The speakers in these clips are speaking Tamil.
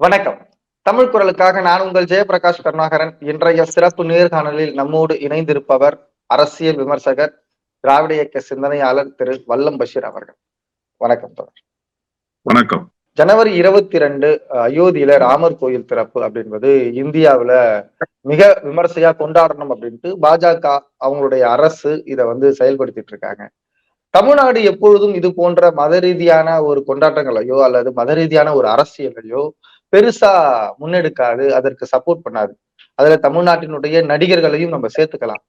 வணக்கம். தமிழ் குரலுக்காக நான் உங்கள் ஜெயபிரகாஷ் கருணாகரன். இன்றைய சிறப்பு நேர்காணலில் நம்மோடு இணைந்திருப்பவர் அரசியல் விமர்சகர் திராவிட இயக்க சிந்தனையாளர் திரு வல்லம் பஷீர் அவர்கள். வணக்கம் தொடர் வணக்கம். ஜனவரி இருபத்தி ரெண்டு அயோத்தியில ராமர் கோயில் திறப்பு அப்படின்றது இந்தியாவுல மிக விமர்சையா கொண்டாடணும் அப்படின்ட்டு பாஜக அவங்களுடைய அரசு இதை வந்து செயல்படுத்திட்டு இருக்காங்க. தமிழ்நாடு எப்பொழுதும் இது போன்ற மத ரீதியான ஒரு கொண்டாட்டங்களையோ அல்லது மத ரீதியான ஒரு அரசியலையோ பெருசா முன்னெடுக்காது அதற்கு சப்போர்ட் பண்ணாது. அதுல தமிழ்நாட்டினுடைய நடிகர்களையும் நம்ம சேர்த்துக்கலாம்.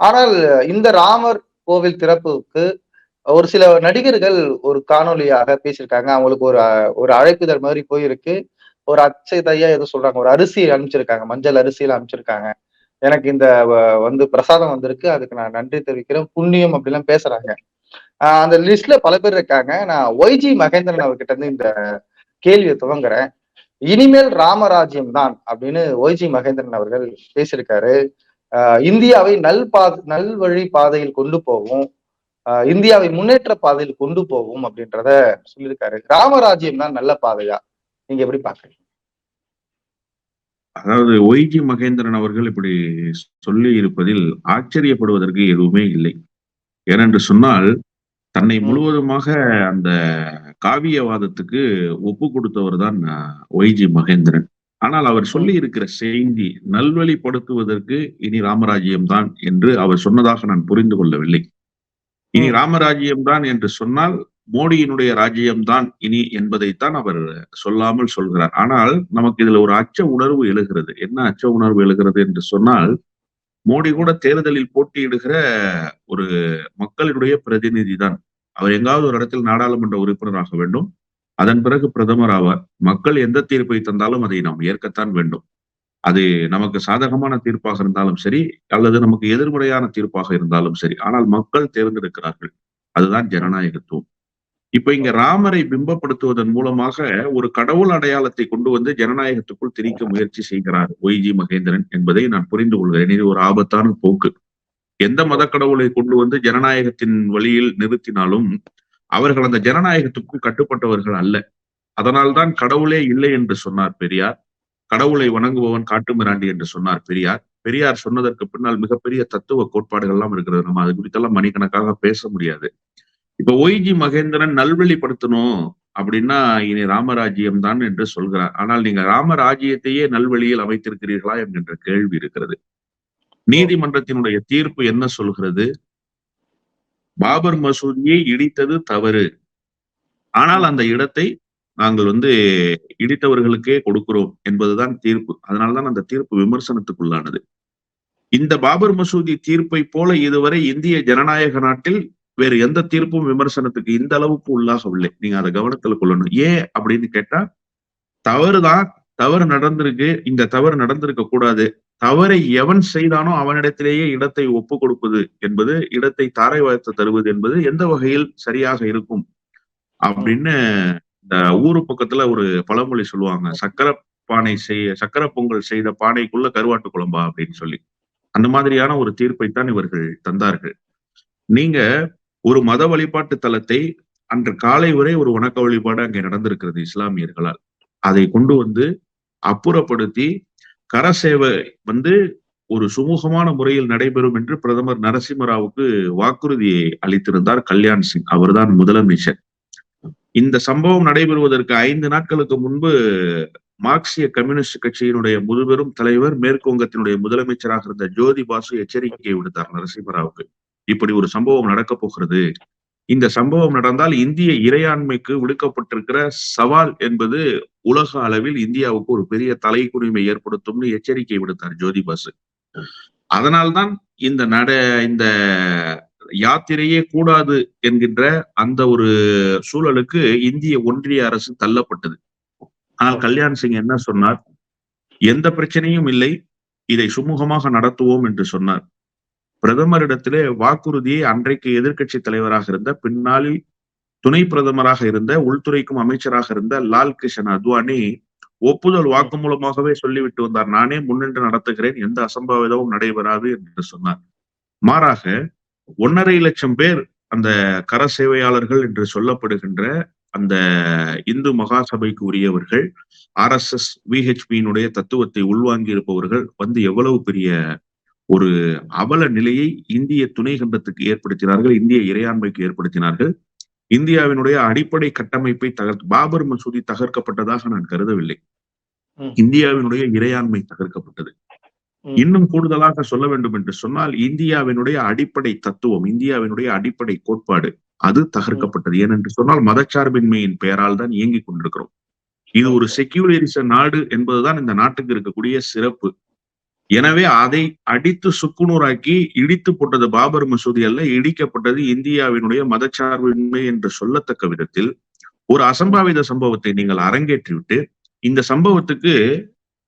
ஆனால் இந்த ராமர் கோவில் திறப்புக்கு ஒரு சில நடிகர்கள் ஒரு காணொலியாக பேசியிருக்காங்க. அவங்களுக்கு ஒரு ஒரு அழைப்புதல் மாதிரி போயிருக்கு. ஒரு அச்சதையா எதுவும் சொல்றாங்க. ஒரு அரிசி அனுப்பிச்சிருக்காங்க. மஞ்சள் அரிசியில அனுப்பிச்சிருக்காங்க. எனக்கு இந்த வந்து பிரசாதம் வந்திருக்கு. அதுக்கு நான் நன்றி தெரிவிக்கிறேன். புண்ணியம் அப்படிலாம் பேசுறாங்க. அந்த லிஸ்ட்ல பல பேர் இருக்காங்க. நான் ஒய்ஜி மகேந்திரன் அவர்கிட்ட இருந்து இந்த கேள்வியை துவங்குறேன். இனிமேல் ராமராஜ்யம் தான் அப்படின்னு ஒய்ஜி மகேந்திரன் அவர்கள் பேசியிருக்காரு. இந்தியாவை நல் பா நல்வழி பாதையில் கொண்டு போவோம் இந்தியாவை முன்னேற்ற பாதையில் கொண்டு போவோம் அப்படின்றத சொல்லியிருக்காரு. ராமராஜ்யம் தான் நல்ல பாதையா? நீங்க எப்படி பாக்குறீங்க அதாவது ஒய்ஜி மகேந்திரன் அவர்கள் இப்படி சொல்லி இருப்பதில் ஆச்சரியப்படுவதற்கு எதுவுமே இல்லை. ஏனென்று சொன்னால் தன்னை முழுவதுமாக அந்த காவியவாதத்துக்கு ஒப்பு கொடுத்தவர் தான் ஒய்ஜி மகேந்திரன். ஆனால் அவர் சொல்லி இருக்கிற செய்தி நல்வழிப்படுத்துவதற்கு இனி ராமராஜ்யம் தான் என்று அவர் சொன்னதாக நான் புரிந்து கொள்ளவில்லை. இனி ராமராஜ்யம் தான் என்று சொன்னால் மோடியினுடைய ராஜ்யம்தான் இனி என்பதைத்தான் அவர் சொல்லாமல் சொல்கிறார். ஆனால் நமக்கு இதுல ஒரு அச்ச உணர்வு எழுகிறது. என்ன அச்ச உணர்வு எழுகிறது என்று சொன்னால் மோடி கூட தேர்தலில் போட்டியிடுகிற ஒரு மக்களினுடைய பிரதிநிதி தான் அவர் எங்காவது ஒரு இடத்தில் நாடாளுமன்ற உறுப்பினராக வேண்டும். அதன் பிறகு பிரதமர் ஆவார். மக்கள் எந்த தீர்ப்பை தந்தாலும் அதை நாம் ஏற்கத்தான் வேண்டும். அது நமக்கு சாதகமான தீர்ப்பாக இருந்தாலும் சரி அல்லது நமக்கு எதிர்மறையான தீர்ப்பாக இருந்தாலும் சரி. ஆனால் மக்கள் தேர்ந்தெடுக்கிறார்கள். அதுதான் ஜனநாயகத்துவம். இப்ப இங்க ராமரை பிம்பப்படுத்துவதன் மூலமாக ஒரு கடவுள் அடையாளத்தை கொண்டு வந்து ஜனநாயகத்துக்குள் திரிக்க முயற்சி செய்கிறார் ஒய்ஜி மகேந்திரன் என்பதை நான் புரிந்து கொள்கிறேன். இது ஒரு ஆபத்தான போக்கு. எந்த மத கடவுளை கொண்டு வந்து ஜனநாயகத்தின் வழியில் நிறுத்தினாலும் அவர்கள் அந்த ஜனநாயகத்துக்கு கட்டுப்பட்டவர்கள் அல்ல. அதனால்தான் கடவுளே இல்லை என்று சொன்னார் பெரியார். கடவுளை வணங்குபவன் காட்டு மிராண்டி என்று சொன்னார் பெரியார். பெரியார் சொன்னதற்கு பின்னால் மிகப்பெரிய தத்துவ கோட்பாடுகள் எல்லாம் இருக்கிறது. நம்ம அது குறித்தெல்லாம் மணிக்கணக்காக பேச முடியாது. இப்ப ஒய்ஜி மகேந்திரன் நல்வழிப்படுத்தணும் அப்படின்னா இனி ராமராஜ்யம் தான் என்று சொல்கிறார். ஆனால் நீங்க ராமராஜ்யத்தையே நல்வழியில் அமைத்திருக்கிறீர்களா என்கின்ற கேள்வி இருக்கிறது. நீதிமன்றத்தினுடைய தீர்ப்பு என்ன சொல்கிறது? பாபர் மசூதியை இடித்தது தவறு. ஆனால் அந்த இடத்தை நாங்கள் வந்து இடித்தவர்களுக்கே கொடுக்கிறோம் என்பதுதான் தீர்ப்பு. அதனால்தான் அந்த தீர்ப்பு விமர்சனத்துக்குள்ளானது. இந்த பாபர் மசூதி தீர்ப்பை போல இதுவரை இந்திய ஜனநாயக நாட்டில் வேறு எந்த தீர்ப்பும் விமர்சனத்துக்கு இந்த அளவுக்கு உள்ளாகவில்லை நீங்க அதை கவனத்துல கொள்ளணும். ஏன் அப்படின்னு கேட்டா தவறுதான். தவறு நடந்திருக்கு. இந்த தவறு நடந்திருக்க கூடாது தவறை எவன் செய்தானோ அவனிடத்திலேயே இடத்தை ஒப்பு கொடுப்பது என்பது இடத்தை தாரை வாழ்த்து தருவது என்பது எந்த வகையில் சரியாக இருக்கும் அப்படின்னு இந்த ஊரு பக்கத்துல ஒரு பழமொழி சொல்லுவாங்க. சக்கர பானை செய்ய சக்கர பொங்கல் செய்த பானைக்குள்ள கருவாட்டு குழம்பா அப்படின்னு சொல்லி. அந்த மாதிரியான ஒரு தீர்ப்பைத்தான் இவர்கள் தந்தார்கள். நீங்க ஒரு மத வழிபாட்டு தலத்தை அன்று காலை வரை ஒரு வணக்க வழிபாடு அங்கே நடந்திருக்கிறது இஸ்லாமியர்களால். அதை கொண்டு வந்து அப்புறப்படுத்தி கரசேவை வந்து ஒரு சுமூகமான முறையில் நடைபெறும் என்று பிரதமர் நரசிம்மராவுக்கு வாக்குறுதியை அளித்திருந்தார் கல்யாண் சிங். அவர்தான் முதலமைச்சர். இந்த சம்பவம் நடைபெறுவதற்கு ஐந்து நாட்களுக்கு முன்பு மார்க்சிய கம்யூனிஸ்ட் கட்சியினுடைய முதுபெரும் தலைவர் மேற்குவங்கத்தினுடைய முதலமைச்சராக இருந்த ஜோதி பாசு எச்சரிக்கை விடுத்தார் நரசிம்மராவுக்கு. இப்படி ஒரு சம்பவம் நடக்க போகிறது. இந்த சம்பவம் நடந்தால் இந்திய இறையாண்மைக்கு விடுக்கப்பட்டிருக்கிற சவால் என்பது உலக அளவில் இந்தியாவுக்கு ஒரு பெரிய தலைக்குரிமை ஏற்படுத்தும்னு எச்சரிக்கை விடுத்தார் ஜோதி பாசு. அதனால்தான் இந்த நட இந்த யாத்திரையே கூடாது என்கின்ற அந்த ஒரு சூழலுக்கு இந்திய ஒன்றிய அரசு தள்ளப்பட்டது. ஆனால் கல்யாண் சிங் என்ன சொன்னார்? எந்த பிரச்சனையும் இல்லை இதை சுமூகமாக நடத்துவோம் என்று சொன்னார். பிரதமரிடத்திலே வாக்குறுதியை அன்றைக்கு எதிர்கட்சி தலைவராக இருந்த பின்னாளில் துணை பிரதமராக இருந்த உள்துறைக்கும் அமைச்சராக இருந்த லால் கிஷன் அத்வானி ஒப்புதல் வாக்கு மூலமாகவே சொல்லிவிட்டு வந்தார். நானே முன்னின்று நடத்துகிறேன் எந்த அசம்பாவிதமும் நடைபெறாது என்று சொன்னார். மாறாக ஒன்னரை லட்சம் பேர் அந்த கர சேவையாளர்கள் என்று சொல்லப்படுகின்ற அந்த இந்து மகாசபைக்கு உரியவர்கள் ஆர் எஸ் எஸ் விஹெச்பியினுடைய தத்துவத்தை உள்வாங்கி இருப்பவர்கள் வந்து எவ்வளவு பெரிய ஒரு அவல நிலையை இந்திய துணை கண்டத்துக்கு ஏற்படுத்தினார்கள் இந்திய இறையாண்மைக்கு ஏற்படுத்தினார்கள். இந்தியாவினுடைய அடிப்படை கட்டமைப்பை தகர் பாபர் மசூதி தகர்க்கப்பட்டதாக நான் கருதவில்லை. இந்தியாவினுடைய இறையாண்மை தகர்க்கப்பட்டது. இன்னும் கூடுதலாக சொல்ல வேண்டும் என்று சொன்னால் இந்தியாவினுடைய அடிப்படை தத்துவம் இந்தியாவினுடைய அடிப்படை கோட்பாடு அது தகர்க்கப்பட்டது. ஏனென்று சொன்னால் மதச்சார்பின்மையின் பெயரால் தான் இயங்கிக் கொண்டிருக்கிறோம். இது ஒரு செக்யூலரிச நாடு என்பதுதான் இந்த நாட்டுக்கு இருக்கக்கூடிய சிறப்பு. எனவே அதை அடித்து சுக்குநூறாக்கி இடித்து போட்டது பாபர் மசூதி அல்ல இடிக்கப்பட்டது இந்தியாவினுடைய மதச்சார்பின்மை என்று சொல்லத்தக்க விதத்தில் ஒரு அசம்பாவித சம்பவத்தை நீங்கள் அரங்கேற்றிவிட்டு இந்த சம்பவத்துக்கு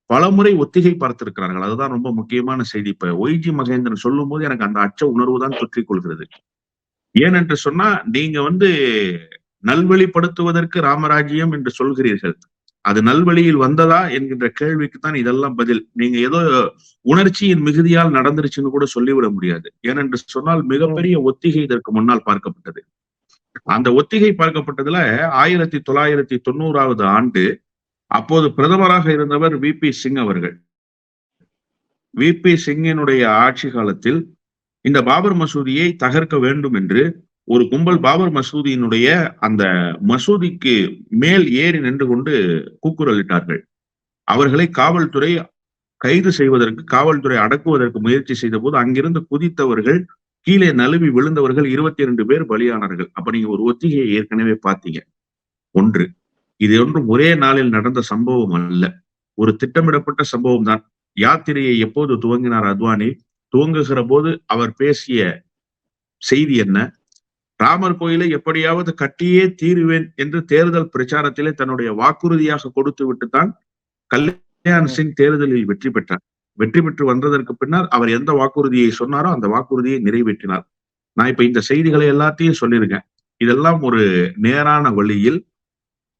பலமுறை ஒத்திகை பார்த்திருக்கிறார்கள். அதுதான் ரொம்ப முக்கியமான செய்தி. இப்ப ஒய்ஜி மகேந்திரன் சொல்லும் போது எனக்கு அந்த அச்ச உணர்வு தான் தொற்றிக் கொள்கிறது. ஏனென்று சொன்னா நீங்க வந்து நல்வழிப்படுத்துவதற்கு ராமராஜ்யம் என்று சொல்கிறீர்கள். அது நல்வழியில் வந்ததா என்கின்ற கேள்விக்கு தான் இதெல்லாம் பதில். நீங்க ஏதோ உணர்ச்சியின் மிகுதியால் நடந்துருச்சுன்னு கூட சொல்லிவிட முடியாது. ஏனென்று சொன்னால் மிகப்பெரிய ஒத்திகை இதற்கு முன்னால் பார்க்கப்பட்டது. அந்த ஒத்திகை பார்க்கப்பட்டதுல ஆயிரத்தி தொள்ளாயிரத்தி தொண்ணூறாவது ஆண்டு அப்போது பிரதமராக இருந்தவர் வி. பி. சிங் அவர்கள். வி. பி. சிங்கினுடைய ஆட்சி காலத்தில் இந்த பாபர் மசூதியை தகர்க்க வேண்டும் என்று ஒரு கும்பல் பாபர் மசூதியினுடைய அந்த மசூதிக்கு மேல் ஏறி நின்று கொண்டு கூக்குரலிட்டார்கள். அவர்களை காவல்துறை கைது செய்வதற்கு காவல்துறை அடக்குவதற்கு முயற்சி செய்த போது அங்கிருந்து குதித்தவர்கள் கீழே நழுவி விழுந்தவர்கள் இருபத்தி இரண்டு பேர் பலியானார்கள் அப்ப நீங்க ஒரு ஒத்திகையை ஏற்கனவே பார்த்தீங்க. ஒன்று இது ஒன்றும் ஒரே நாளில் நடந்த சம்பவம் அல்ல. ஒரு திட்டமிடப்பட்ட சம்பவம் தான். யாத்திரையை எப்போது துவங்கினார் அத்வானி? துவங்குகிற போது அவர் பேசிய செய்தி என்ன? ராமர் கோயிலை எப்படியாவது கட்டியே தீருவேன் என்று தேர்தல் பிரச்சாரத்திலே தன்னுடைய வாக்குறுதியாக கொடுத்து விட்டுத்தான் கல்யாண் சிங் தேர்தலில் வெற்றி பெற்றார். வெற்றி பெற்று வந்ததற்கு பின்னர் அவர் எந்த வாக்குறுதியை சொன்னாரோ அந்த வாக்குறுதியை நிறைவேற்றினார். நான் இப்ப இந்த செய்திகளை எல்லாத்தையும் சொல்லியிருக்கேன். இதெல்லாம் ஒரு நேரான வழியில்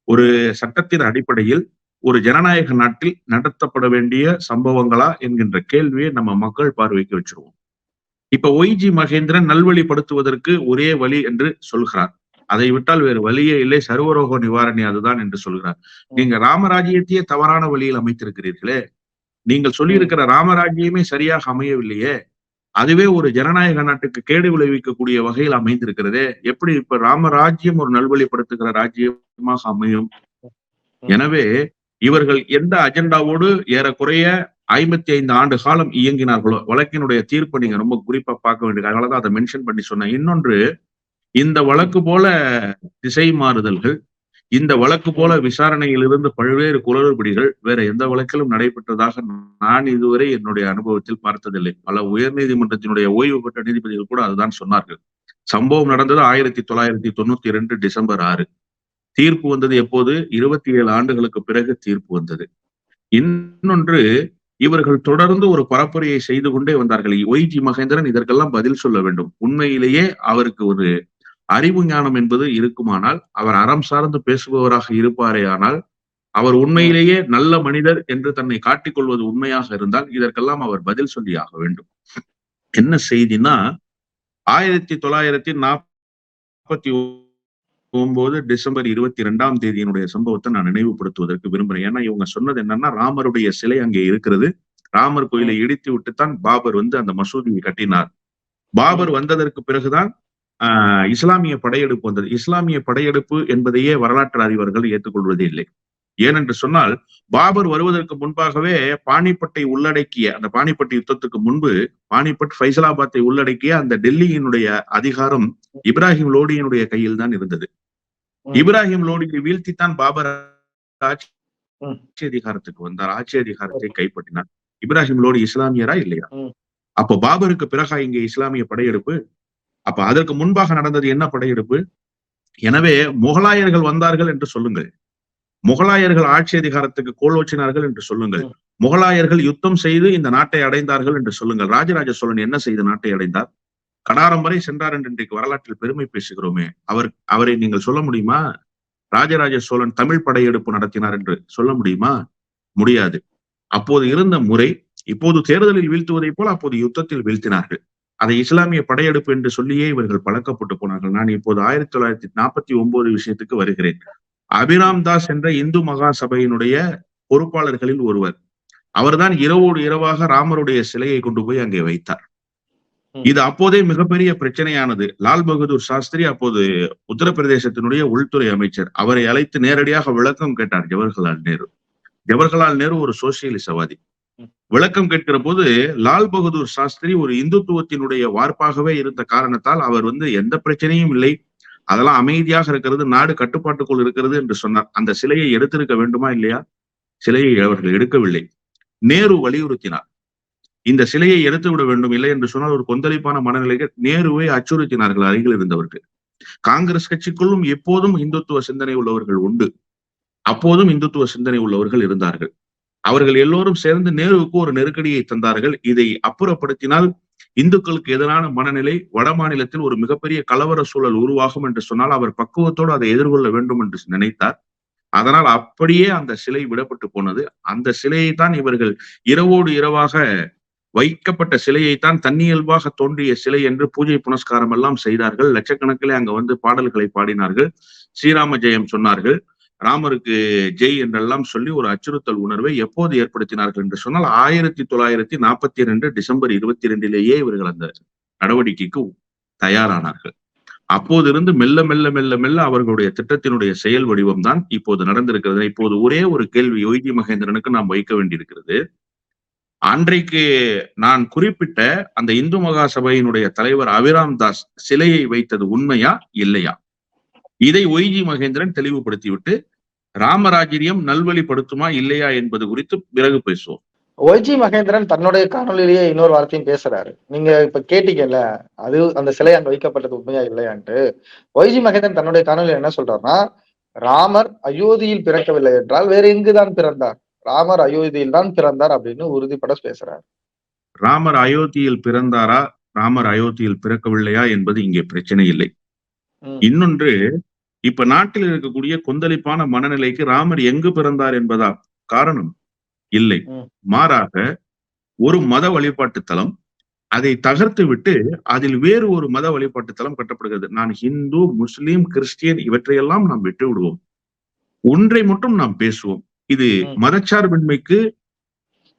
ஒரு சட்டத்தின் அடிப்படையில் ஒரு ஜனநாயக நாட்டில் நடத்தப்பட வேண்டிய சம்பவங்களா என்கின்ற கேள்வியை நம்ம மக்கள் பார்வைக்கு வச்சிருவோம். இப்ப ஒய்ஜி மகேந்திரன் நல்வழிப்படுத்துவதற்கு ஒரே வழி என்று சொல்கிறார். அதை விட்டால் வேறு வழியே இல்லை. சர்வரோக நிவாரணி அதுதான் என்று சொல்கிறார். நீங்க ராமராஜ்யத்தையே தவறான வழியில் அமைத்திருக்கிறீர்களே. நீங்கள் சொல்லியிருக்கிற ராமராஜ்யமே சரியாக அமையவில்லையே. அதுவே ஒரு ஜனநாயக நாட்டுக்கு கேடு விளைவிக்கக்கூடிய வகையில் அமைந்திருக்கிறதே. எப்படி இப்ப ராமராஜ்யம் ஒரு நல்வழிப்படுத்துகிற ராஜ்யமாக அமையும்? எனவே இவர்கள் எந்த அஜெண்டாவோடு ஏறக்குறைய ஐம்பத்தி ஐந்து ஆண்டு காலம் இயங்கினார்களோ வழக்கினுடைய தீர்ப்பை நீங்க ரொம்ப குறிப்பா பார்க்க வேண்டியது. அதனாலதான் அதை மென்ஷன் பண்ணி சொன்னேன். இன்னொன்று இந்த வழக்கு போல திசை மாறுதல்கள் இந்த வழக்கு போல விசாரணையிலிருந்து பல்வேறு குளறுபடிகள் வேற எந்த வழக்கிலும் நடைபெற்றதாக நான் இதுவரை என்னுடைய அனுபவத்தில் பார்த்ததில்லை. பல உயர் நீதிமன்றத்தினுடைய ஓய்வு பெற்ற நீதிபதிகள் கூட அதுதான் சொன்னார்கள். சம்பவம் நடந்தது ஆயிரத்தி தொள்ளாயிரத்தி தொண்ணூத்தி இரண்டு டிசம்பர் ஆறு. தீர்ப்பு வந்தது எப்போது? இருபத்தி ஏழு ஆண்டுகளுக்கு பிறகு தீர்ப்பு வந்தது. இன்னொன்று இவர்கள் தொடர்ந்து ஒரு பரப்புரையை செய்து கொண்டே வந்தார்கள். ஒய்ஜி மகேந்திரன் இதற்கெல்லாம் பதில் சொல்ல வேண்டும். உண்மையிலேயே அவருக்கு ஒரு அறிவு ஞானம் என்பது இருக்குமானால் அவர் அறம் சார்ந்து பேசுபவராக இருப்பாரே ஆனால் அவர் உண்மையிலேயே நல்ல மனிதர் என்று தன்னை காட்டிக்கொள்வது உண்மையாக இருந்தால் இதற்கெல்லாம் அவர் பதில் சொல்லி ஆக வேண்டும். என்ன செய்தினா ஆயிரத்தி தொள்ளாயிரத்தி நாற்பத்தி ஒன்பது டிசம்பர் இருபத்தி இரண்டாம் தேதியினுடைய சம்பவத்தை நான் நினைவுபடுத்துவதற்கு விரும்புறேன். ஏன்னா இவங்க சொன்னது என்னன்னா ராமருடைய சிலை அங்கே இருக்கிறது. ராமர் கோயிலை இடித்து விட்டுத்தான் பாபர் வந்து அந்த மசூதியை கட்டினார். பாபர் வந்ததற்கு பிறகுதான் ஆஹ் இஸ்லாமிய படையெடுப்பு வந்தது. இஸ்லாமிய படையெடுப்பு என்பதையே வரலாற்று அறிவர்கள் ஏற்றுக்கொள்வதே இல்லை. ஏனென்று சொன்னால் பாபர் வருவதற்கு முன்பாகவே பானிப்பட்டை உள்ளடக்கிய அந்த பானிப்பட்டு யுத்தத்துக்கு முன்பு பானிபட் ஃபைசலாபாத்தை உள்ளடக்கிய அந்த டெல்லியினுடைய அதிகாரம் இப்ராஹிம் லோடியினுடைய கையில் தான் இருந்தது. இப்ராஹிம் லோடியை வீழ்த்தித்தான் பாபர் ஆட்சி அதிகாரத்துக்கு வந்தார். ஆட்சி அதிகாரத்தை கைப்பற்றினார். இப்ராஹிம் லோடி இஸ்லாமியரா இல்லையா? அப்போ பாபருக்கு பிறகா இங்கே இஸ்லாமிய படையெடுப்பு. அப்ப அதற்கு முன்பாக நடந்தது என்ன படையெடுப்பு? எனவே முகலாயர்கள் வந்தார்கள் என்று சொல்லுங்கள். முகலாயர்கள் ஆட்சி அதிகாரத்துக்கு கோலோச்சினார்கள் என்று சொல்லுங்கள். முகலாயர்கள் யுத்தம் செய்து இந்த நாட்டை அடைந்தார்கள் என்று சொல்லுங்கள். ராஜராஜ சோழன் என்ன செய்து நாட்டை அடைந்தார்? கடாரம் வரை சென்றார் என்று இன்றைக்கு வரலாற்றில் பெருமை பேசுகிறோமே. அவர் அவரை நீங்கள் சொல்ல முடியுமா? ராஜராஜ சோழன் தமிழ் படையெடுப்பு நடத்தினார் என்று சொல்ல முடியுமா? முடியாது. அப்போது இருந்த முறை இப்போது தேர்தலில் வீழ்த்துவதை போல அப்போது யுத்தத்தில் வீழ்த்தினார்கள். அதை இஸ்லாமிய படையெடுப்பு என்று சொல்லியே இவர்கள் பழக்கப்பட்டு போனார்கள். நான் இப்போது ஆயிரத்தி தொள்ளாயிரத்தி நாற்பத்தி ஒன்பது விஷயத்துக்கு வருகிறேன். அபிராம் தாஸ் என்ற இந்து மகா சபையினுடைய பொறுப்பாளர்களில் ஒருவர். அவர்தான் இரவோடு இரவாக ராமருடைய சிலையை கொண்டு போய் அங்கே வைத்தார். இது அப்போதே மிகப்பெரிய பிரச்சனையானது. லால் பகதூர் சாஸ்திரி அப்போது உத்தரப்பிரதேசத்தினுடைய உள்துறை அமைச்சர். அவரை அழைத்து நேரடியாக விளக்கம் கேட்டார் ஜவஹர்லால் நேரு. ஜவஹர்லால் நேரு ஒரு சோசியலிசவாதி விளக்கம் கேட்கிற போது லால் பகதூர் சாஸ்திரி ஒரு இந்துத்துவத்தினுடைய வார்ப்பாகவே இருந்த காரணத்தால் அவர் வந்து எந்த பிரச்சனையும் இல்லை. அதெல்லாம் அமைதியாக இருக்கிறது நாடு கட்டுப்பாட்டுக்குள் இருக்கிறது என்று சொன்னார். அந்த சிலையை எடுத்திருக்க வேண்டுமா இல்லையா? சிலையை அவர்கள் எடுக்கவில்லை. நேரு வலியுறுத்தினார். இந்த சிலையை எடுத்து விட வேண்டும் இல்லை என்று சொன்னால் ஒரு கொந்தளிப்பான மனநிலைக்கு நேருவை அச்சுறுத்தினார்கள் அருகில் இருந்தவர்கள். காங்கிரஸ் கட்சிக்குள்ளும் எப்போதும் இந்துத்துவ சிந்தனை உள்ளவர்கள் உண்டு. அப்போதும் இந்துத்துவ சிந்தனை உள்ளவர்கள் இருந்தார்கள். அவர்கள் எல்லோரும் சேர்ந்து நேருவுக்கு ஒரு நெருக்கடியை தந்தார்கள். இதை அப்புறப்படுத்தினால் இந்துக்களுக்கு எதிரான மனநிலை வட மாநிலத்தில் ஒரு மிகப்பெரிய கலவர சூழல் உருவாகும் என்று சொன்னால் அவர் பக்குவத்தோடு அதை எதிர்கொள்ள வேண்டும் என்று நினைத்தார். அதனால் அப்படியே அந்த சிலை விடப்பட்டு போனது. அந்த சிலையை தான் இவர்கள் இரவோடு இரவாக வைக்கப்பட்ட சிலையைத்தான் தன்னியல்பாக தோன்றிய சிலை என்று பூஜை புனஸ்காரம் எல்லாம் செய்தார்கள். லட்சக்கணக்கிலே அங்க வந்து பாடல்களை பாடினார்கள். ஸ்ரீராம ஜெயம் சொன்னார்கள். ராமருக்கு ஜெய் என்றெல்லாம் சொல்லி ஒரு அச்சுறுத்தல் உணர்வை எப்போது ஏற்படுத்தினார்கள் என்று சொன்னால் ஆயிரத்தி தொள்ளாயிரத்தி நாற்பத்தி இரண்டு டிசம்பர் இருபத்தி இரண்டிலேயே இவர்கள் அந்த நடவடிக்கைக்கு தயாரானார்கள். அப்போதிருந்து மெல்ல மெல்ல மெல்ல மெல்ல அவர்களுடைய திட்டத்தினுடைய செயல் வடிவம் தான் இப்போது நடந்திருக்கிறது. இப்போது ஒரே ஒரு கேள்வி ஒய்தி மகேந்திரனுக்கு நாம் வைக்க வேண்டியிருக்கிறது? அன்றைக்கு நான் குறிப்பிட்ட அந்த இந்து மகா சபையினுடைய தலைவர் அபிராம் தாஸ் சிலையை வைத்தது உண்மையா இல்லையா? இதை ஒய்ஜி மகேந்திரன் தெளிவுபடுத்திவிட்டு ராமராஜ்யம் நல்வழிப்படுத்துமா இல்லையா என்பது குறித்து பிறகு பேசுவோம். ஒய்ஜி மகேந்திரன் தன்னுடைய காணொலியிலேயே இன்னொரு வார்த்தையும் பேசுறாரு. நீங்க இப்ப கேட்டீங்கல்ல அது அந்த சிலை அங்க வைக்கப்பட்டது உண்மையா இல்லையான்ட்டு. ஒய்ஜி மகேந்திரன் தன்னுடைய காணொலியில் என்ன சொல்றாருன்னா ராமர் அயோத்தியில் பிறக்கவில்லை என்றால் வேற எங்குதான் பிறந்தார்? ராமர் அயோத்தியில் தான் பிறந்தார் அப்படின்னு உறுதிப்பட பேசுறாரு. ராமர் அயோத்தியில் பிறந்தாரா? ராமர் அயோத்தியில் பிறக்கவில்லையா என்பது இங்கே பிரச்சனை இல்லை. இன்னொன்று இப்ப நாட்டில் இருக்கக்கூடிய கொந்தளிப்பான மனநிலைக்கு ராமர் எங்கு பிறந்தார் என்பதா காரணம் இல்லை. மாறாக ஒரு மத வழிபாட்டு தலம் அதை தகர்த்து விட்டு அதில் வேறு ஒரு மத வழிபாட்டு தலம் கட்டப்படுகிறது. நான் ஹிந்து முஸ்லீம் கிறிஸ்டியன் இவற்றையெல்லாம் நாம் விட்டு விடுவோம் ஒன்றை மட்டும் நாம் பேசுவோம். இது மதச்சார்பின்மைக்கு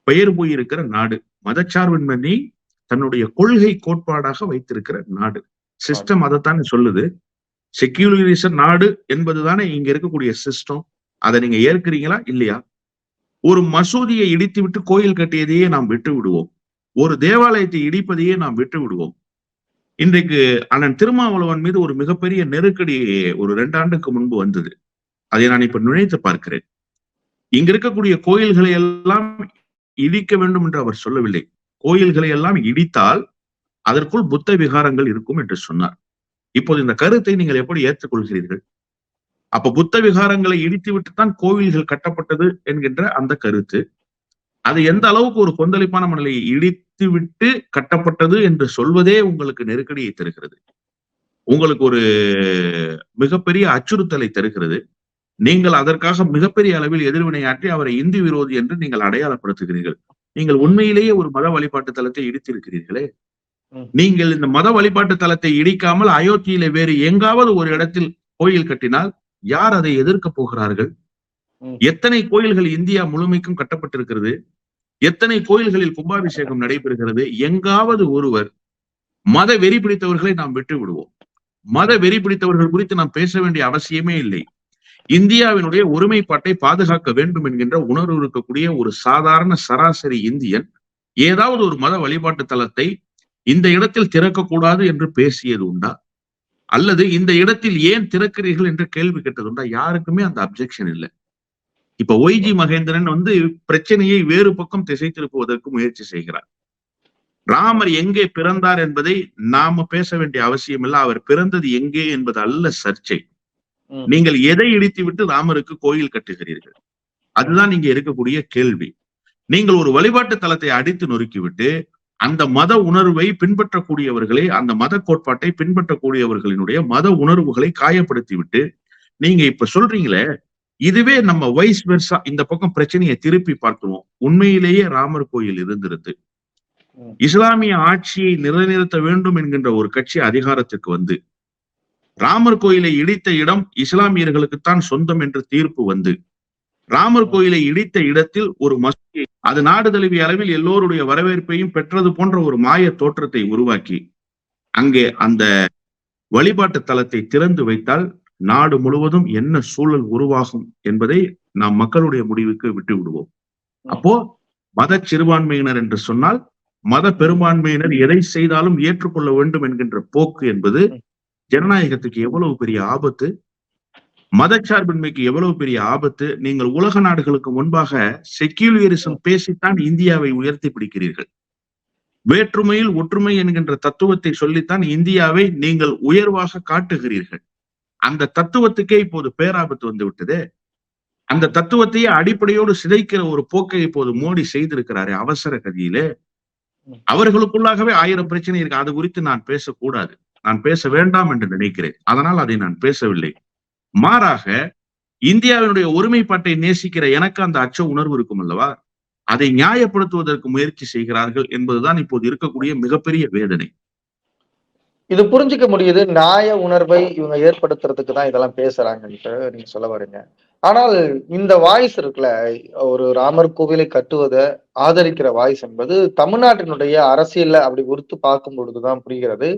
பெயர் போயிருக்கிற நாடு. மதச்சார்பின்மை தன்னுடைய கொள்கை கோட்பாடாக வைத்திருக்கிற நாடு. சிஸ்டம் அதைத்தான் சொல்லுது. செக்யூலரிச நாடு என்பதுதானே இங்க இருக்கக்கூடிய சிஸ்டம் அதை நீங்க ஏற்கிறீங்களா? இல்லையா? ஒரு மசூதியை இடித்து விட்டு கோயில் கட்டியதையே நாம் விட்டு விடுவோம். ஒரு தேவாலயத்தை இடிப்பதையே நாம் விட்டு விடுவோம். இன்றைக்கு அண்ணன் திருமாவளவன் மீது ஒரு மிகப்பெரிய நெருக்கடி ஒரு ரெண்டு ஆண்டுக்கு முன்பு வந்தது. அதை நான் இப்ப நுழைத்து பார்க்கிறேன். இங்க இருக்கக்கூடிய கோயில்களை எல்லாம் இடிக்க வேண்டும் என்று அவர் சொல்லவில்லை. கோயில்களை எல்லாம் இடித்தால் அதற்குள் புத்த விகாரங்கள் இருக்கும் என்று சொன்னார். இப்போது இந்த கருத்தை நீங்கள் எப்படி ஏற்றுக்கொள்கிறீர்கள்? அப்ப புத்த விகாரங்களை இடித்து விட்டுத்தான் கோவில்கள் கட்டப்பட்டது என்கின்ற அந்த கருத்து. அது எந்த அளவுக்கு ஒரு கொந்தளிப்பான மனநிலையை இடித்து விட்டு கட்டப்பட்டது என்று சொல்வதே உங்களுக்கு நெருக்கடியை தருகிறது. உங்களுக்கு ஒரு மிகப்பெரிய அச்சுறுத்தலை தருகிறது. நீங்கள் அதற்காக மிகப்பெரிய அளவில் எதிர்வினையாற்றி அவரை இந்தி விரோதி என்று நீங்கள் அடையாளப்படுத்துகிறீர்கள். நீங்கள் உண்மையிலேயே ஒரு மத வழிபாட்டு தலத்தை இடித்திருக்கிறீர்களே. நீங்கள் இந்த மத வழிபாட்டு தலத்தை இடிக்காமல் அயோத்தியில வேறு எங்காவது ஒரு இடத்தில் கோயில் கட்டினால் யார் அதை எதிர்க்க போகிறார்கள்? எத்தனை கோயில்கள் இந்தியா முழுமைக்கும் கட்டப்பட்டிருக்கிறது? எத்தனை கோயில்களில் கும்பாபிஷேகம் நடைபெறுகிறது? எங்காவது ஒருவர் மத வெறி பிடித்தவர்களை நாம் விட்டு விடுவோம் மத வெறி பிடித்தவர்கள் குறித்து நாம் பேச வேண்டிய அவசியமே இல்லை. இந்தியாவினுடைய ஒருமைப்பாட்டை பாதுகாக்க வேண்டும் என்கின்ற உணர்வு இருக்கக்கூடிய ஒரு சாதாரண சராசரி இந்தியன் ஏதாவது ஒரு மத வழிபாட்டு தலத்தை இந்த இடத்தில் திறக்கக்கூடாது என்று பேசியது உண்டா? அல்லது இந்த இடத்தில் ஏன் திறக்கிறீர்கள் என்று கேள்வி கேட்டது உண்டா? யாருக்குமே அந்த அப்செக்ஷன் இல்லை. இப்ப ஒய்ஜி மகேந்திரன் வந்து பிரச்சனையை வேறு பக்கம் திசை திருப்புவதற்கு முயற்சி செய்கிறார். ராமர் எங்கே பிறந்தார் என்பதை நாம பேச வேண்டிய அவசியம் இல்லை அவர் பிறந்தது எங்கே என்பது அல்ல சர்ச்சை. நீங்கள் எதை இடித்து விட்டு ராமருக்கு கோயில் கட்டுகிறீர்கள்? அதுதான் நீங்க இருக்கக்கூடிய கேள்வி. நீங்கள் ஒரு வழிபாட்டு தலத்தை அடித்து நொறுக்கிவிட்டு அந்த மத உணர்வை பின்பற்றக்கூடியவர்களை அந்த மத கோட்பாட்டை பின்பற்றக்கூடியவர்களினுடைய மத உணர்வுகளை காயப்படுத்தி விட்டு நீங்க இப்ப சொல்றீங்களே இதுவே நம்ம வைஸ் வெர்சா இந்த பக்கம் பிரச்சனையை திருப்பி பார்த்துவோம் உண்மையிலேயே ராமர் கோயில் இருந்திருந்து. இஸ்லாமிய ஆட்சியை நிலைநிறுத்த வேண்டும் என்கின்ற ஒரு கட்சி அதிகாரத்துக்கு வந்து ராமர் கோயிலை இடித்த இடம் இஸ்லாமியர்களுக்குத்தான் சொந்தம் என்று தீர்ப்பு வந்து. ராமர் கோயிலை இடித்த இடத்தில் ஒரு மசூதி அது நாடு தழுவிய அளவில் எல்லோருடைய வரவேற்பையும் பெற்றது போன்ற ஒரு மாய தோற்றத்தை உருவாக்கி அங்கே அந்த வழிபாட்டு தலத்தை திறந்து வைத்தால் நாடு முழுவதும் என்ன சூழல் உருவாகும் என்பதை நாம் மக்களுடைய முடிவுக்கு விட்டு விடுவோம் அப்போ மத சிறுபான்மையினர் என்று சொன்னால் மத பெரும்பான்மையினர் எதை செய்தாலும் ஏற்றுக்கொள்ள வேண்டும் என்கின்ற போக்கு என்பது ஜனநாயகத்துக்கு எவ்வளவு பெரிய ஆபத்து? மதச்சார்பின்மைக்கு எவ்வளவு பெரிய ஆபத்து? நீங்கள் உலக நாடுகளுக்கு முன்பாக செக்யூலரிசம் பேசித்தான் இந்தியாவை உயர்த்தி பிடிக்கிறீர்கள். வேற்றுமையில் ஒற்றுமை என்கின்ற தத்துவத்தை சொல்லித்தான் இந்தியாவை நீங்கள் உயர்வாக காட்டுகிறீர்கள். அந்த தத்துவத்துக்கே இப்போது பேராபத்து வந்து விட்டது. அந்த தத்துவத்தையே அடிப்படையோடு சிதைக்கிற ஒரு போக்கை இப்போது மோடி செய்திருக்கிறாரு அவசர கதியிலே. அவர்களுக்குள்ளாகவே ஆயிரம் பிரச்சனை இருக்கு. அது குறித்து நான் பேசக்கூடாது. நான் பேச வேண்டாம் என்று நினைக்கிறேன். அதனால் அதை நான் பேசவில்லை. மாறாக இந்தியாவினுடைய ஒருமைப்பாட்டை நேசிக்கிற எனக்கு அந்த அச்ச உணர்வு இருக்கும் அல்லவா? அதை நியாயப்படுத்துவதற்கு முயற்சி செய்கிறார்கள் என்பதுதான் இப்போது இருக்கக்கூடிய மிகப்பெரிய வேதனை. இது புரிஞ்சுக்க முடியுது நியாய உணர்வை இவங்க ஏற்படுத்துறதுக்கு தான் இதெல்லாம் பேசுறாங்கன்ட்டு நீங்க சொல்ல வரீங்க. ஆனால் இந்த வாய்ஸ் இருக்குல்ல ஒரு ராமர் கோவிலை கட்டுவதை ஆதரிக்கிற வாய்ஸ் என்பது தமிழ்நாட்டினுடைய அரசியல்ல அப்படி உறுத்து பார்க்கும் பொழுதுதான் புரிகிறது.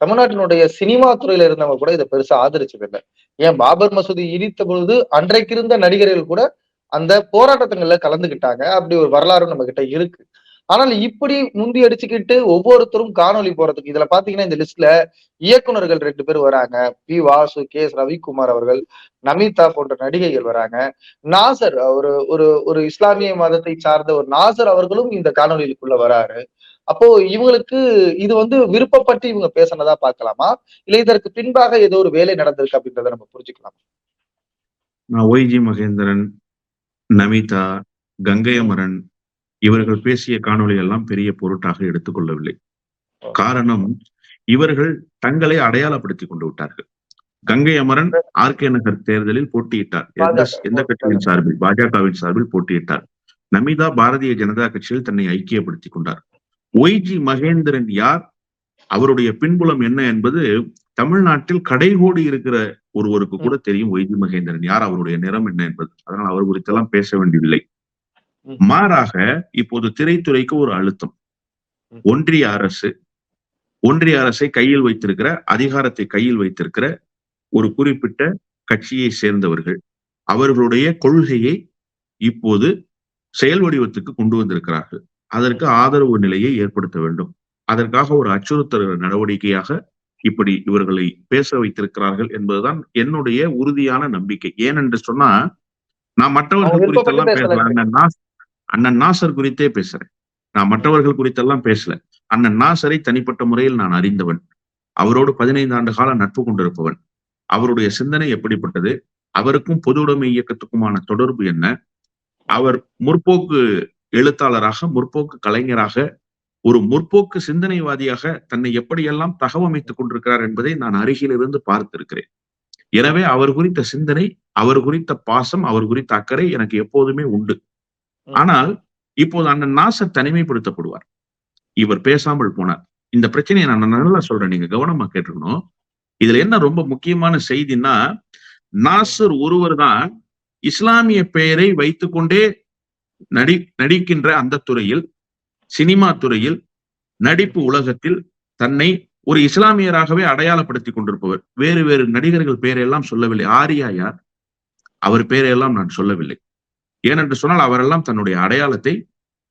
தமிழ்நாட்டினுடைய சினிமா துறையில இருந்தவங்க கூட இதை பெருசா ஆதரிச்சது இல்லை ஏன் பாபர் மசூதி இடித்த பொழுது அன்றைக்கு இருந்த நடிகர்கள் கூட அந்த போராட்டத்துங்கள்ல கலந்துகிட்டாங்க. அப்படி ஒரு வரலாறு நம்ம கிட்ட இருக்கு. ஆனால் இப்படி முந்தி அடிச்சுக்கிட்டு ஒவ்வொருத்தரும் காணொலி போறதுக்கு இதுல பாத்தீங்கன்னா இந்த லிஸ்ட்ல இயக்குனர்கள் ரெண்டு பேர் வராங்க. P Vasu K S Ravikumar அவர்கள் நமிதா போன்ற நடிகைகள் வராங்க. நாசர் ஒரு ஒரு ஒரு இஸ்லாமிய மதத்தை சார்ந்த ஒரு நாசர் அவர்களும் இந்த காணொலிக்குள்ள வராரு. அப்போ இவங்களுக்கு இது வந்து விருப்பப்பட்டு இவங்க பேசினதா பார்க்கலாமா? இல்ல இதற்கு பின்பாக ஏதோ ஒரு வேலை நடந்திருக்கு அப்படின்றத நம்ம புரிஞ்சுக்கலாம்? நான் ஒய்ஜி மகேந்திரன் நமிதா கங்கை அமரன் இவர்கள் பேசிய காணொளி எல்லாம் பெரிய பொருட்டாக எடுத்துக்கொள்ளவில்லை காரணம் இவர்கள் தங்களை அடையாளப்படுத்திக் கொண்டு விட்டார்கள். கங்கை அமரன் ஆர் கே நகர் தேர்தலில் போட்டியிட்டார். எந்த எந்த கட்சியின் சார்பில்? பாஜகவின் சார்பில் போட்டியிட்டார். நமிதா பாரதிய ஜனதா கட்சியில் தன்னை ஐக்கியப்படுத்திக் கொண்டார். ஒய்ஜி மகேந்திரன் யார்? அவருடைய பின்புலம் என்ன என்பது தமிழ்நாட்டில் கடைகோடி இருக்கிற ஒருவருக்கு கூட தெரியும். ஒய்ஜி மகேந்திரன் யார்? அவருடைய நிறம் என்ன என்பது. அதனால் அவர் குறித்தெல்லாம் பேச வேண்டியதில்லை. மாறாக இப்போது திரைத்துறைக்கு ஒரு அழுத்தம். ஒன்றிய அரசு ஒன்றிய அரசை கையில் வைத்திருக்கிற அதிகாரத்தை கையில் வைத்திருக்கிற ஒரு குறிப்பிட்ட கட்சியை சேர்ந்தவர்கள் அவர்களுடைய கொள்கையை இப்போது செயல் வடிவத்துக்கு கொண்டு வந்திருக்கிறார்கள். அதற்கு ஆதரவு நிலையை ஏற்படுத்த வேண்டும். அதற்காக ஒரு அச்சுறுத்தல் நடவடிக்கையாக இப்படி இவர்களை பேச வைத்திருக்கிறார்கள் என்பதுதான் என்னுடைய உறுதியான நம்பிக்கை. ஏனென்று சொன்னா நான் மற்றவர்கள் குறித்தெல்லாம் பேசல. அண்ணன் நாஸ் அண்ணன் நாசர் குறித்தே பேசுறேன். நான் மற்றவர்கள் குறித்தெல்லாம் பேசல. அண்ணன் நாசரை தனிப்பட்ட முறையில் நான் அறிந்தவன். அவரோடு பதினைந்து ஆண்டு காலம் நட்பு கொண்டிருப்பவன். அவருடைய சிந்தனை எப்படிப்பட்டது? அவருக்கும் பொது உடைமை இயக்கத்துக்குமான தொடர்பு என்ன? அவர் முற்போக்கு எழுத்தாளராக முற்போக்கு கலைஞராக ஒரு முற்போக்கு சிந்தனைவாதியாக தன்னை எப்படியெல்லாம் தகவமைத்துக் கொண்டிருக்கிறார் என்பதை நான் அருகிலிருந்து பார்த்திருக்கிறேன். எனவே அவர் குறித்த சிந்தனை அவர் குறித்த பாசம் அவர் குறித்த அக்கறை எனக்கு எப்போதுமே உண்டு. ஆனால் இப்போது அந்த நாசர் தனிமைப்படுத்தப்படுவார். இவர் பேசாமல் போனார். இந்த பிரச்சனையை நான் நல்லா சொல்றேன். நீங்க கவனமா கேட்டுக்கணும். இதுல என்ன ரொம்ப முக்கியமான செய்தின்னா நாசர் ஒருவர் தான் இஸ்லாமிய பெயரை வைத்துக்கொண்டே நடி நடிக்கின்ற அந்த துறையில் சினிமா துறையில் நடிப்பு உலகத்தில் தன்னை ஒரு இஸ்லாமியராகவே அடையாளப்படுத்தி கொண்டிருப்பவர். வேறு வேறு நடிகர்கள் பெயரையெல்லாம் சொல்லவில்லை. ஆரியா யார்? அவர் பெயரையெல்லாம் நான் சொல்லவில்லை. ஏனென்று சொன்னால் அவரெல்லாம் தன்னுடைய அடையாளத்தை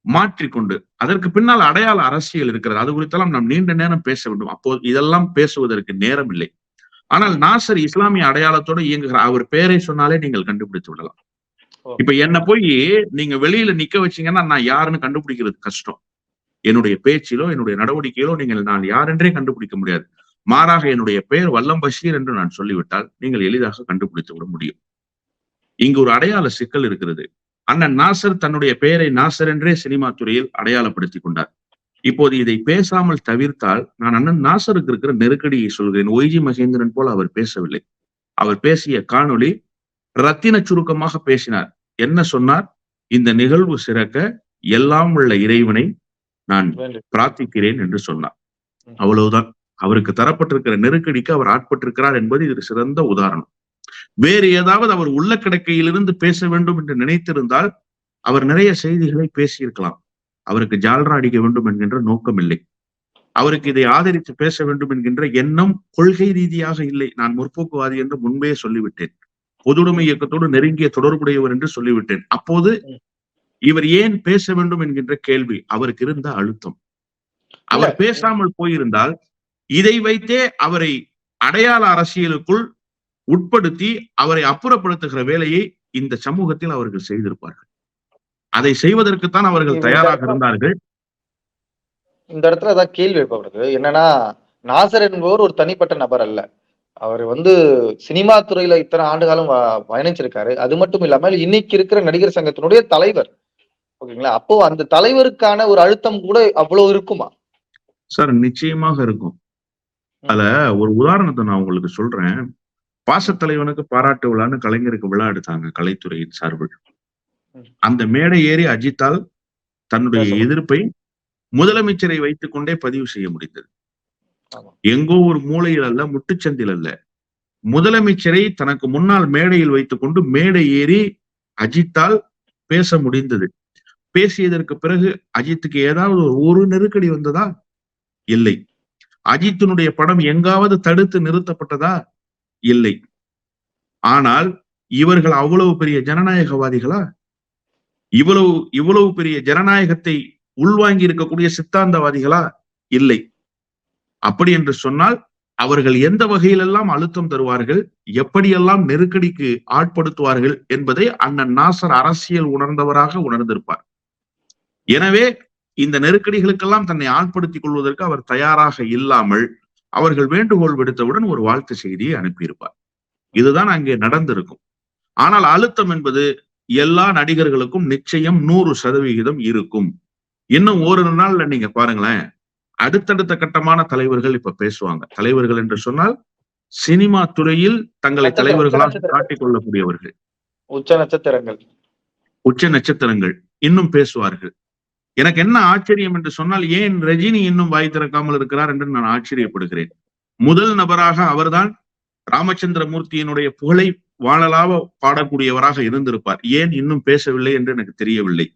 மாற்றிக்கொண்டு அதற்கு பின்னால் அடையாள அரசியல் இருக்கிறது. அது குறித்தெல்லாம் நாம் நீண்ட நேரம் பேச வேண்டும். அப்போ இதெல்லாம் பேசுவதற்கு நேரம் இல்லை. ஆனால் நாசர் இஸ்லாமிய அடையாளத்தோடு இயங்குகிற அவர் பெயரை சொன்னாலே நீங்கள் கண்டுபிடித்து விடலாம். இப்ப என்ன போய் நீங்க வெளியில நிக்க வச்சீங்கன்னா நான் யாருன்னு கண்டுபிடிக்கிறது கஷ்டம். என்னுடைய பேச்சிலோ என்னுடைய நடவடிக்கையிலோ நீங்கள் நான் யாரென்றே கண்டுபிடிக்க முடியாது. மாறாக என்னுடைய பெயர் வல்லம் பஷீர் என்று நான் சொல்லிவிட்டால் நீங்கள் எளிதாக கண்டுபிடித்து விட முடியும். இங்கு ஒரு அடையாள சிக்கல் இருக்கிறது. அண்ணன் நாசர் தன்னுடைய பெயரை நாசர் என்றே சினிமா துறையில் அடையாளப்படுத்தி கொண்டார். இப்போது இதை பேசாமல் தவிர்த்தால் நான் அண்ணன் நாசருக்கு இருக்கிற நெருக்கடியை சொல்கிறேன். ஒய்ஜி மகேந்திரன் போல அவர் பேசவில்லை. அவர் பேசிய காணொளி ரத்தின சுருக்கமாக பேசினார். என்ன சொன்னார்? இந்த நிகழ்வு சிறக்க எல்லாம் உள்ள இறைவனை நான் பிரார்த்திக்கிறேன் என்று சொன்னார். அவ்வளவுதான். அவருக்கு தரப்பட்டிருக்கிற நெருக்கடிக்கு அவர் ஆட்பட்டிருக்கிறார் என்பது இது சிறந்த உதாரணம். வேறு ஏதாவது அவர் உள்ள கிடக்கையிலிருந்து பேச வேண்டும் என்று நினைத்திருந்தால் அவர் நிறைய செய்திகளை பேசியிருக்கலாம். அவருக்கு ஜால்ரா அடிக்க வேண்டும் என்கின்ற நோக்கம் இல்லை. அவருக்கு இதை ஆதரித்து பேச வேண்டும் என்கின்ற எண்ணம் கொள்கை ரீதியாக இல்லை. நான் முற்போக்குவாதி என்று முன்பே சொல்லிவிட்டேன். பொதுவுடைமை இயக்கத்தோடு நெருங்கிய தொடர்புடையவர் என்று சொல்லிவிட்டேன். அப்போது. இவர் ஏன் பேச வேண்டும் என்கின்ற கேள்வி அவருக்கு இருந்த அழுத்தம். அவர். பேசாமல் போயிருந்தால் இதை வைத்தே அவரை அடையாள அரசியலுக்குள் உட்படுத்தி அவரை அப்புறப்படுத்துகிற வேலையை இந்த சமூகத்தில் அவர்கள் செய்திருப்பார்கள். அதை செய்வதற்குத்தான் அவர்கள் தயாராக இருந்தார்கள். இந்த இடத்துல அதான் கேள்வி எழுப்பப்படுது என்னன்னா நாசர் என்பவர் ஒரு தனிப்பட்ட நபர் அல்ல. அவர் வந்து சினிமா துறையில இத்தனை ஆண்டு காலம் பயணிச்சிருக்காரு. அது மட்டும் இல்லாமல் இன்னைக்கு இருக்கிற நடிகர் சங்கத்தினுடைய தலைவர். ஓகேங்களா? அப்போ அந்த தலைவருக்கான ஒரு அழுத்தம் கூட அவ்வளவு இருக்குமா? சார் நிச்சயமாக இருக்கும். அதுல ஒரு உதாரணத்தை நான் உங்களுக்கு சொல்றேன். பாசத்தலைவனுக்கு பாராட்டு விழான்னு கலைஞருக்கு விழா எடுத்தாங்க கலைத்துறையின் சார்பில். அந்த மேடை ஏறி அஜித்தால் தன்னுடைய. எதிர்ப்பை முதலமைச்சரை வைத்துக் கொண்டே பதிவு செய்ய முடிந்தது. எங்கோ ஒரு மூலையில் அல்ல முட்டுச்சந்தில் அல்ல. முதலமைச்சரை தனக்கு முன்னால் மேடையில் வைத்துக் கொண்டு மேடை ஏறி அஜித்தால் பேச முடிந்தது. பேசியதற்கு பிறகு அஜித்துக்கு ஏதாவது ஒரு நெருக்கடி வந்ததா? இல்லை. அஜித்தினுடைய படம் எங்காவது தடுத்து நிறுத்தப்பட்டதா? இல்லை. ஆனால் இவர்கள் அவ்வளவு பெரிய ஜனநாயகவாதிகளா? இவ்வளவு இவ்வளவு பெரிய ஜனநாயகத்தை உள்வாங்கி இருக்கக்கூடிய சித்தாந்தவாதிகளா? இல்லை. அப்படி என்று சொன்னால் அவர்கள் எந்த வகையிலெல்லாம் அழுத்தம் தருவார்கள் எப்படியெல்லாம் நெருக்கடிக்கு ஆட்படுத்துவார்கள் என்பதை அண்ணன் நாசர் அரசியல் உணர்ந்தவராக உணர்ந்திருப்பார். எனவே இந்த நெருக்கடிகளுக்கெல்லாம் தன்னை ஆட்படுத்திக் கொள்வதற்கு அவர் தயாராக இல்லாமல் அவர்கள் வேண்டுகோள் விடுத்தவுடன் ஒரு வாழ்த்து செய்தியை அனுப்பியிருப்பார். இதுதான் அங்கே நடந்திருக்கும். ஆனால் அழுத்தம் என்பது எல்லா நடிகர்களுக்கும் நிச்சயம் நூறு சதவிகிதம் இருக்கும். இன்னும் ஓரிரு நாள்ல நீங்க பாருங்களேன். அடுத்தடுத்த கட்டமான தலைவர்கள் இப்ப பேசுவாங்க. தலைவர்கள் என்று சொன்னால் சினிமா துறையில் தங்களை தலைவர்களாக. காட்டிக் கொள்ளக்கூடியவர்கள் உச்ச நட்சத்திரங்கள். உச்ச நட்சத்திரங்கள். இன்னும் பேசுவார்கள். எனக்கு என்ன ஆச்சரியம் என்று சொன்னால் ஏன் ரஜினி இன்னும் வாய் திறக்காமல் இருக்கிறார் என்று நான் ஆச்சரியப்படுகிறேன். முதல் நபராக அவர்தான் ராமச்சந்திர மூர்த்தியினுடைய புகழை வாழலாவ பாடக்கூடியவராக இருந்திருப்பார். ஏன் இன்னும் பேசவில்லை என்று எனக்கு தெரியவில்லை.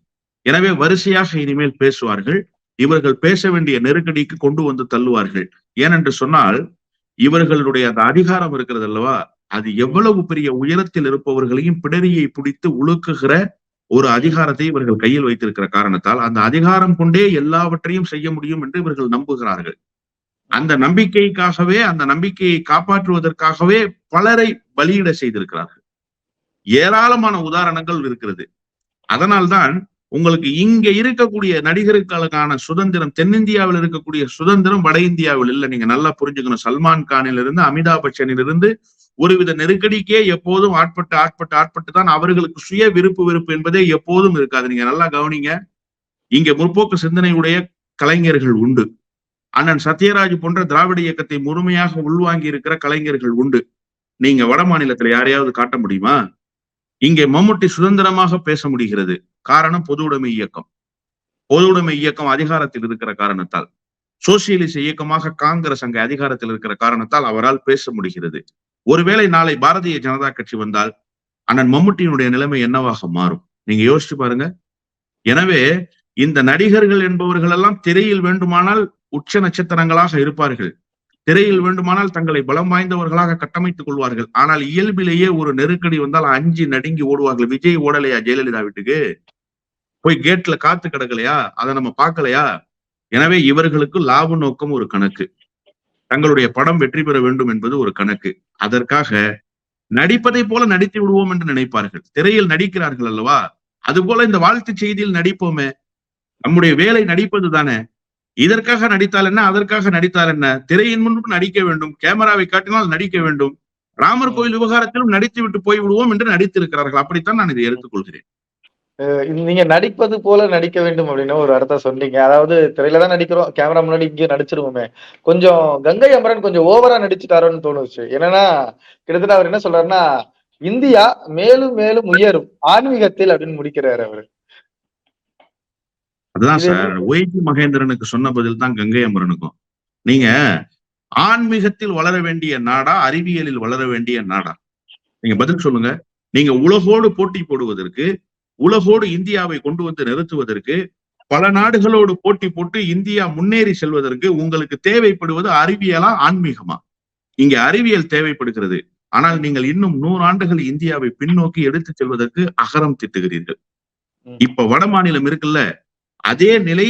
எனவே வரிசையாக இனிமேல் பேசுவார்கள். இவர்கள் பேச வேண்டிய நெருக்கடிக்கு கொண்டு வந்து தள்ளுவார்கள். ஏனென்று சொன்னால் இவர்களுடைய அந்த அதிகாரம் இருக்கிறது அல்லவா? அது எவ்வளவு பெரிய உயரத்தில் இருப்பவர்களையும் பிடரியை பிடித்து உழுக்குகிற ஒரு அதிகாரத்தை இவர்கள் கையில் வைத்திருக்கிற காரணத்தால் அந்த அதிகாரம் கொண்டே எல்லாவற்றையும் செய்ய முடியும் என்று இவர்கள் நம்புகிறார்கள். அந்த நம்பிக்கைக்காகவே அந்த நம்பிக்கையை காப்பாற்றுவதற்காகவே பலரை பலியிட செய்திருக்கிறார்கள். ஏராளமான உதாரணங்கள் இருக்கிறது. அதனால்தான் உங்களுக்கு இங்க இருக்கக்கூடிய நடிகர்களுக்கான சுதந்திரம் தென்னிந்தியாவில் இருக்கக்கூடிய சுதந்திரம் வட இந்தியாவில் இல்ல. நீங்க நல்லா புரிஞ்சுக்கணும். சல்மான் கானிலிருந்து அமிதாப் பச்சனில் இருந்து ஒருவித நெருக்கடிக்கே எப்போதும் ஆட்பட்டு ஆட்பட்டு ஆட்பட்டு தான் அவர்களுக்கு சுய விருப்பு விருப்பு என்பதே எப்போதும் இருக்காது. நீங்க நல்லா கவனிங்க. இங்க முற்போக்கு சிந்தனையுடைய கலைஞர்கள் உண்டு. அண்ணன் சத்யராஜ் போன்ற திராவிட இயக்கத்தை முழுமையாக உள்வாங்கி இருக்கிற கலைஞர்கள் உண்டு. நீங்க வட மாநிலத்துல யாரையாவது காட்ட முடியுமா? இங்கே மம்முட்டி சுதந்திரமாக பேச முடிகிறது. காரணம் பொது உடைமை இயக்கம். பொது உடைமை இயக்கம் அதிகாரத்தில் இருக்கிற காரணத்தால். சோசியலிச இயக்கமாக காங்கிரஸ் அங்கு அதிகாரத்தில் இருக்கிற காரணத்தால் அவரால் பேச முடிகிறது. ஒருவேளை நாளை பாரதிய ஜனதா கட்சி வந்தால் அண்ணன் மம்முட்டியினுடைய நிலைமை என்னவாக மாறும்? நீங்க யோசிச்சு பாருங்க. எனவே இந்த நடிகர்கள் என்பவர்கள் எல்லாம் திரையில் வேண்டுமானால் உச்ச நட்சத்திரங்களாக இருப்பார்கள். திரையில் வேண்டுமானால் தங்களை பலம் வாய்ந்தவர்களாக கட்டமைத்துக் கொள்வார்கள். ஆனால் இயல்பிலேயே ஒரு நெருக்கடி வந்தால் அஞ்சு நடுங்கி ஓடுவார்கள். விஜய் ஓடலையா ஜெயலலிதா வீட்டுக்கு? போய் கேட்ல காத்து கிடக்கலையா? அதை நம்ம பார்க்கலையா? எனவே இவர்களுக்கு லாப நோக்கம் ஒரு கணக்கு. தங்களுடைய படம் வெற்றி பெற வேண்டும் என்பது ஒரு கணக்கு. அதற்காக நடிப்பதை போல நடித்து விடுவோம் என்று நினைப்பார்கள். திரையில் நடிக்கிறார்கள் அல்லவா? அதுபோல இந்த வாழ்த்து செய்தியில் நடிப்போமே. நம்முடைய வேலை நடிப்பது தானே. இதற்காக நடித்தால் என்ன? அதற்காக நடித்தால் என்ன? திரையின் முன்பு நடிக்க வேண்டும். கேமராவை காட்டினால் நடிக்க வேண்டும். ராமர் கோயில் விவகாரத்திலும் நடித்து விட்டு போய் விடுவோம் என்று நடித்திருக்கிறார்கள். அப்படித்தான் நான் இதை எடுத்துக்கொள்கிறேன். நீங்க நடிப்பது போல நடிக்க வேண்டும் அப்படின்னு ஒரு அர்த்தம் சொன்னீங்க. அதாவது திரையில தான் நடிக்கிறோம் கேமரா முன்னாடி இங்கே நடிச்சிருவோமே. கொஞ்சம் கங்கை அமரன் கொஞ்சம் ஓவரா நடிச்சுட்டாரோன்னு தோணுச்சு. என்னன்னா கிட்டத்தட்ட அவர் என்ன சொல்றாருன்னா இந்தியா மேலும் மேலும் உயரும் ஆன்மீகத்தில் அப்படின்னு முடிக்கிறாரு அவரு. அதுதான் சார். ஒய்டி மகேந்திரனுக்கு சொன்ன பதில் தான் கங்கை அமரனுக்கும். நீங்க ஆன்மீகத்தில் வளர வேண்டிய நாடா அறிவியலில் வளர வேண்டிய நாடா? நீங்க பதில் சொல்லுங்க. நீங்க உலகோடு போட்டி போடுவதற்கு உலகோடு இந்தியாவை கொண்டு வந்து நிறுத்துவதற்கு பல நாடுகளோடு போட்டி போட்டு இந்தியா முன்னேறி செல்வதற்கு உங்களுக்கு தேவைப்படுவது அறிவியலா ஆன்மீகமா? இங்க அறிவியல் தேவைப்படுகிறது. ஆனால் நீங்கள் இன்னும் நூறு ஆண்டுகள் இந்தியாவை பின்னோக்கி எடுத்து செல்வதற்கு அகரம் திட்டுகிறீர்கள். இப்ப வட மாநிலம் இருக்குல்ல அதே நிலை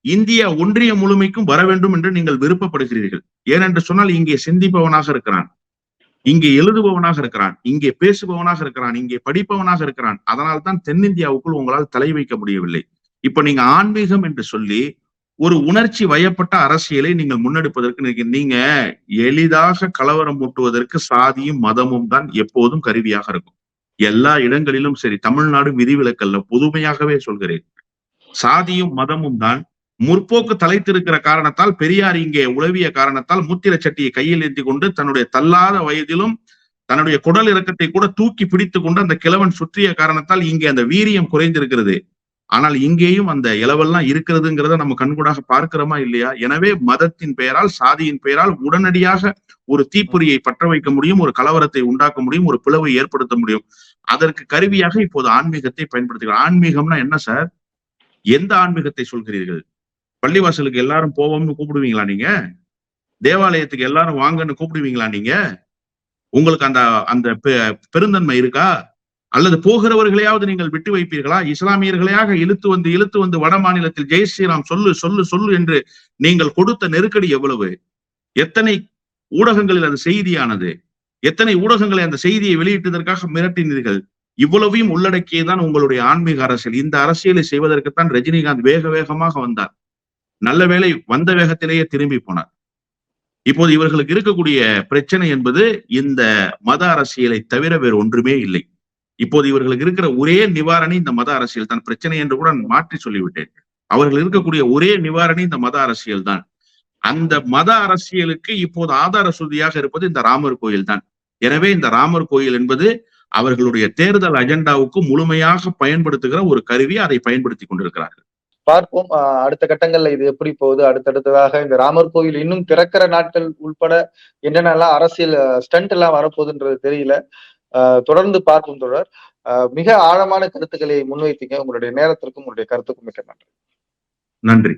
இந்தியா ஒன்றிய முழுமைக்கும் வர வேண்டும் என்று நீங்கள் விருப்பப்படுகிறீர்கள். ஏனென்று சொன்னால் இங்கே சிந்திப்பவனாக இருக்கிறான். இங்கே எழுதுபவனாக இருக்கிறான் இங்கே பேசுபவனாக இருக்கிறான் இங்கே படிப்பவனாக இருக்கிறான். அதனால் தான் தென்னிந்தியாவுக்குள் உங்களால் தலை வைக்க முடியவில்லை. இப்ப நீங்க ஆன்மீகம் என்று சொல்லி ஒரு உணர்ச்சி வயப்பட்ட அரசியலை நீங்கள் முன்னெடுப்பதற்கு நீங்க- நீங்க எளிதாக கலவரம் மூட்டுவதற்கு சாதியும் மதமும் தான் எப்போதும் கருவியாக இருக்கும். எல்லா இடங்களிலும் சரி தமிழ்நாடு விதிவிலக்கல்ல புதுமையாகவே சொல்கிறேன். சாதியும் மதமும் தான் முற்போக்கு தலைத்திருக்கிற காரணத்தால் பெரியார் இங்கே உளவிய காரணத்தால் மூத்திர சட்டியை கையில் ஏந்தி கொண்டு தன்னுடைய தள்ளாத வயதிலும் தன்னுடைய குடல் இறக்கத்தை கூட தூக்கி பிடித்து கொண்டு அந்த கிழவன் சுற்றிய காரணத்தால் இங்கே அந்த வீரியம் குறைந்திருக்கிறது. ஆனால் இங்கேயும் அந்த இளவெல்லாம் இருக்கிறதுங்கிறத நம்ம கண்கூடாக பார்க்கிறோமா இல்லையா? எனவே மதத்தின் பெயரால் சாதியின் பெயரால் உடனடியாக ஒரு தீப்பொறியை பற்ற வைக்க முடியும் ஒரு கலவரத்தை உண்டாக்க முடியும் ஒரு பிளவை ஏற்படுத்த முடியும். அதற்கு கருவியாக இப்போது ஆன்மீகத்தை பயன்படுத்துகிறோம் ஆன்மீகம்னா என்ன சார்? எந்த ஆன்மீகத்தை சொல்கிறீர்கள்? பள்ளிவாசலுக்கு எல்லாரும் போவோம்னு கூப்பிடுவீங்களா நீங்க? தேவாலயத்துக்கு எல்லாரும் வாங்கன்னு கூப்பிடுவீங்களா நீங்க? உங்களுக்கு அந்த அந்த பெ- பெருந்தன்மை இருக்கா? அல்லது போகிறவர்களையாவது நீங்கள் விட்டு வைப்பீர்களா? இஸ்லாமியர்களையாக இழுத்து வந்து இழுத்து வந்து வட மாநிலத்தில் ஜெய் ஸ்ரீராம் சொல்லு சொல்லு சொல்லு என்று நீங்கள் கொடுத்த நெருக்கடி எவ்வளவு? எத்தனை ஊடகங்களில் அந்த செய்தியானது? எத்தனை ஊடகங்களை அந்த செய்தியை வெளியிட்டதற்காக மிரட்டினீர்கள்? இவ்வளவையும் உள்ளடக்கியதான் உங்களுடைய ஆன்மீக அரசியல். இந்த அரசியலை செய்வதற்குத்தான் ரஜினிகாந்த் வேக வேகமாக வந்தார். நல்ல வேளை வந்த வேகத்திலேயே திரும்பி போனார். இப்போது இவர்களுக்கு இருக்கக்கூடிய பிரச்சனை என்பது இந்த மத அரசியலை தவிர வேறு ஒன்றுமே இல்லை. இப்போது இவர்களுக்கு இருக்கிற ஒரே நிவாரணி இந்த மத அரசியல் தான். பிரச்சனை என்று கூட நான் மாற்றி சொல்லிவிட்டேன். அவர்கள் இருக்கக்கூடிய ஒரே நிவாரணி இந்த மத அரசியல் தான். அந்த மத அரசியலுக்கு இப்போது ஆதார சுதியாக இருப்பது இந்த ராமர் கோயில் தான். எனவே இந்த ராமர் கோயில் என்பது அவர்களுடைய தேர்தல் அஜெண்டாவுக்கு முழுமையாக பயன்படுத்துகிற ஒரு கருவி அதை பயன்படுத்தி கொண்டிருக்கிறார்கள். பார்ப்போம். அடுத்த கட்டங்கள்ல இது எப்படி போகுது? அடுத்தடுத்ததாக இந்த ராமர் கோயில் இன்னும் திறக்கிற நாட்கள் உள்பட என்னென்னலாம் அரசியல் ஸ்டண்ட் எல்லாம் வரப்போகுதுன்றது தெரியல. ஆஹ் தொடர்ந்து பார்ப்போம் தொடர் மிக ஆழமான கருத்துக்களை முன்வைத்தீங்க. உங்களுடைய நேரத்திற்கும் உங்களுடைய கருத்துக்கும் மிக்க நன்றி. நன்றி.